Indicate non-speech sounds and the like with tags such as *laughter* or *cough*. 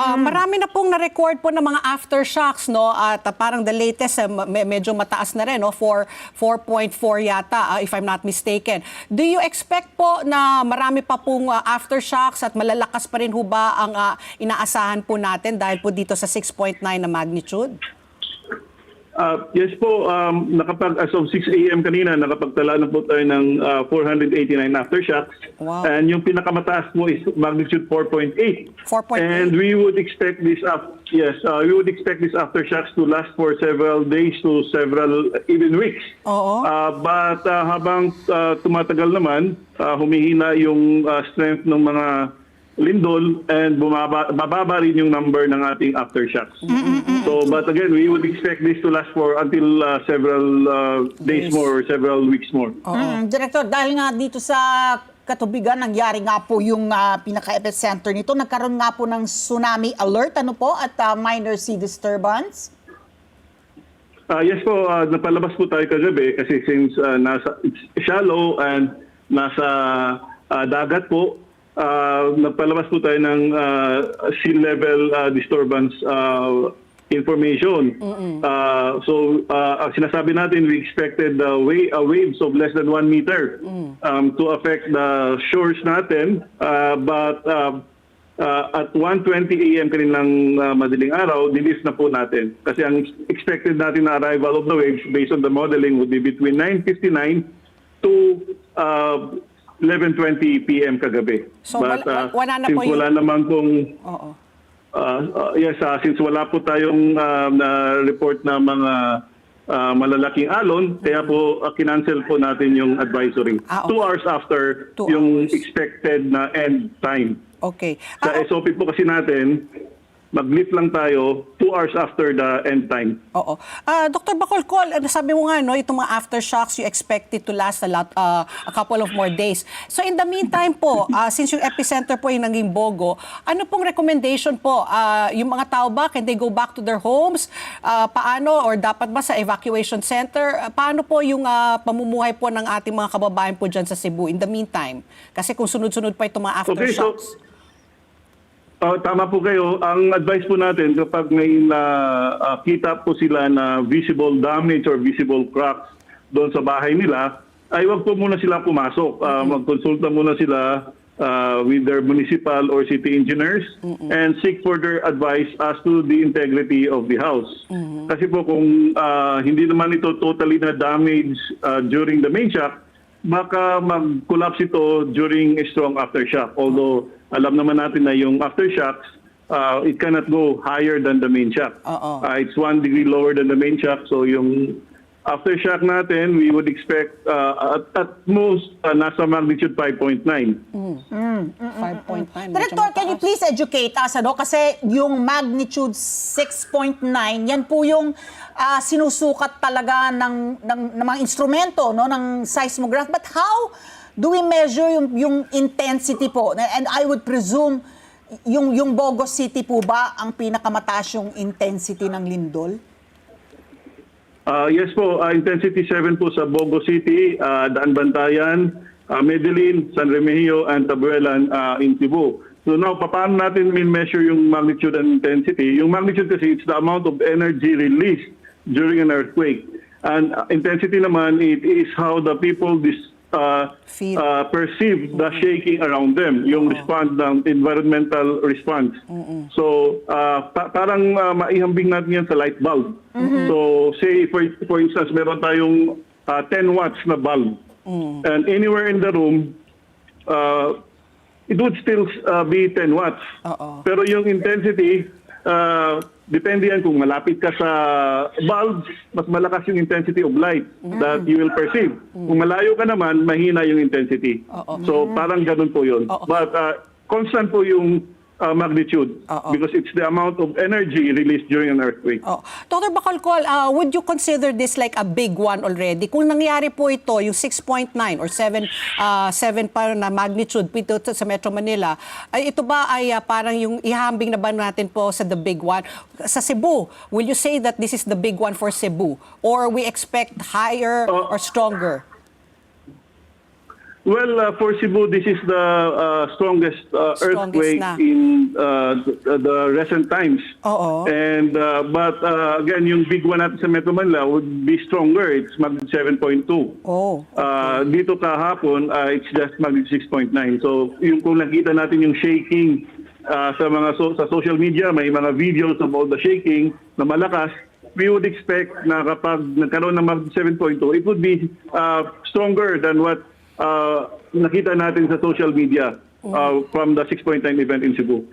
Ah, marami na pong na-record po ng mga aftershocks, no? At ah, parang the latest, ma- me- medyo mataas na rin, no? For 4.4 yata, ah, if I'm not mistaken. Do you expect po na marami pa pong ah, aftershocks at malalakas pa rin ho ba ang ah, inaasahan po natin dahil po dito sa 6.9 na magnitude? Uh, yes po, um, nakapag, as of 6 a.m. kanina, nakapagtala na po tayo ng uh, 489 aftershocks. Wow. And yung pinakamataas mo is magnitude 4.8. 4.8. And we would expect this up, yes, uh, we would expect these aftershocks to last for several days to several, even weeks. Oo. Uh, but uh, habang uh, tumatagal naman, uh, humihina yung uh, strength ng mga lindol and bumaba, bababa rin yung number ng ating aftershocks. So, but again, we would expect this to last for until uh, several uh, days more or several weeks more. Mm, Director, dahil nga dito sa katubigan, nangyari nga po yung uh, pinaka-epicenter nito. Nagkaroon nga po ng tsunami alert, ano po, at ah, minor sea disturbance. Uh, yes po, uh, napalabas po tayo kagabi kasi since uh, nasa it's shallow and nasa uh, dagat po, uh, nagpalabas po tayo ng uh, sea level uh, disturbance uh, information. Uh, so, uh, sinasabi natin, we expected uh, wa- uh, waves of less than 1 meter um, to affect the shores natin. Uh, but uh, Uh, at 1.20 a.m. kanilang uh, madaling araw, dilis na po natin. Kasi ang expected natin na arrival of the waves based on the modeling would be between 9.59 to uh, 11.20 p.m. kagabi. So, wala- uh, wala na since po yung- wala naman pong Oo. Uh, uh, yes, uh, since wala po tayong uh, na report na mga uh, malalaking alon, kaya po uh, kinancel po natin yung advisory. Ah, okay. Two hours after Two yung hours. expected na end time. Okay. Sa Ah, SOP po kasi natin, mag-lift lang tayo two hours after the end time. Oo. Ah, Dr. Bacolcol, ano sabi mo nga, no, itong mga aftershocks, you expect it to last a lot, ah, a couple of more days. So in the meantime po, *laughs* ah, since yung epicenter po yung naging Bogo, ano pong recommendation po? Ah, yung mga tao ba, can they go back to their homes? Ah, paano, or dapat ba sa evacuation center? Ah, paano po yung ah, pamumuhay po ng ating mga kababayan po dyan sa Cebu in the meantime? Kasi kung sunod-sunod pa itong mga Okay, so- aftershocks. Uh, tama po kayo. Ang advice po natin kapag may nakita po sila na visible damage or visible cracks doon sa bahay nila, ay wag po muna sila pumasok. Uh, Magkonsulta muna sila uh, with their municipal or city engineers and seek further advice as to the integrity of the house. Kasi po kung uh, hindi naman ito totally na damage uh, during the main shock, baka mag-collapse ito during a strong aftershock. Although alam naman natin na yung aftershocks, uh, it cannot go higher than the main shock. Uh, it's one degree lower than the main shock. So yung aftershock natin, we would expect uh, at, at most uh, nasa magnitude 5.9. 5.9. medyo Director, can you please educate us, ano? Kasi yung magnitude 6.9, yan po yung ah, sinusukat talaga ng, ng, ng mga instrumento, no? Ng seismograph. But how do we measure yung, yung intensity po? And I would presume, yung, yung Bogos City po ba ang pinakamataas yung intensity ng lindol? Uh, yes po, uh, intensity 7 po sa Bogo City, uh, Daan Bantayan, uh, Medellin, San Remigio, and Tabuelan uh, in Cebu. So now, paano natin min-measure yung magnitude and intensity? Yung magnitude kasi it's the amount of energy released during an earthquake. And uh, intensity naman, it is how the people dis, uh, Feel. uh, perceive the shaking around them, yung response ng environmental response. So, uh, pa- parang uh, maihambing natin yan sa light bulb. So, say for, for instance, meron tayong uh, 10 watts na bulb. And anywhere in the room, uh, it would still uh, be 10 watts. Oo. Pero yung intensity, uh, depende yan kung malapit ka sa bulb, mas malakas yung intensity of light that you will perceive. Kung malayo ka naman, mahina yung intensity. Oo. So parang ganun po yun. Oo. But uh, constant po yung uh, magnitude Oo. because it's the amount of energy released during an earthquake. Oh. Dr. Bacolcol, uh, would you consider this like a big one already? Kung nangyari po ito, yung 6.9 or 7, uh, 7 pa na magnitude dito sa Metro Manila, ay ito ba ay uh, parang yung ihambing na ba natin po sa the big one? Sa Cebu, will you say that this is the big one for Cebu? Or we expect higher Oh. or stronger? Well, uh, for Cebu, this is the uh, strongest uh, Strongest earthquake na. in uh, the, the recent times. Oo. And uh, but uh, again, yung big one natin sa Metro Manila would be stronger. It's magnitude 7.2. Oh. Uh, dito kahapon, uh, it's just magnitude 6.9. So, yung kung nakita natin yung shaking uh, sa mga so- sa social media, may mga videos all the shaking na malakas, we would expect na kapag nagkaroon ng magnitude 7.2, it would be uh, stronger than what nakita natin sa social media uh, from the 6.9 event in Cebu.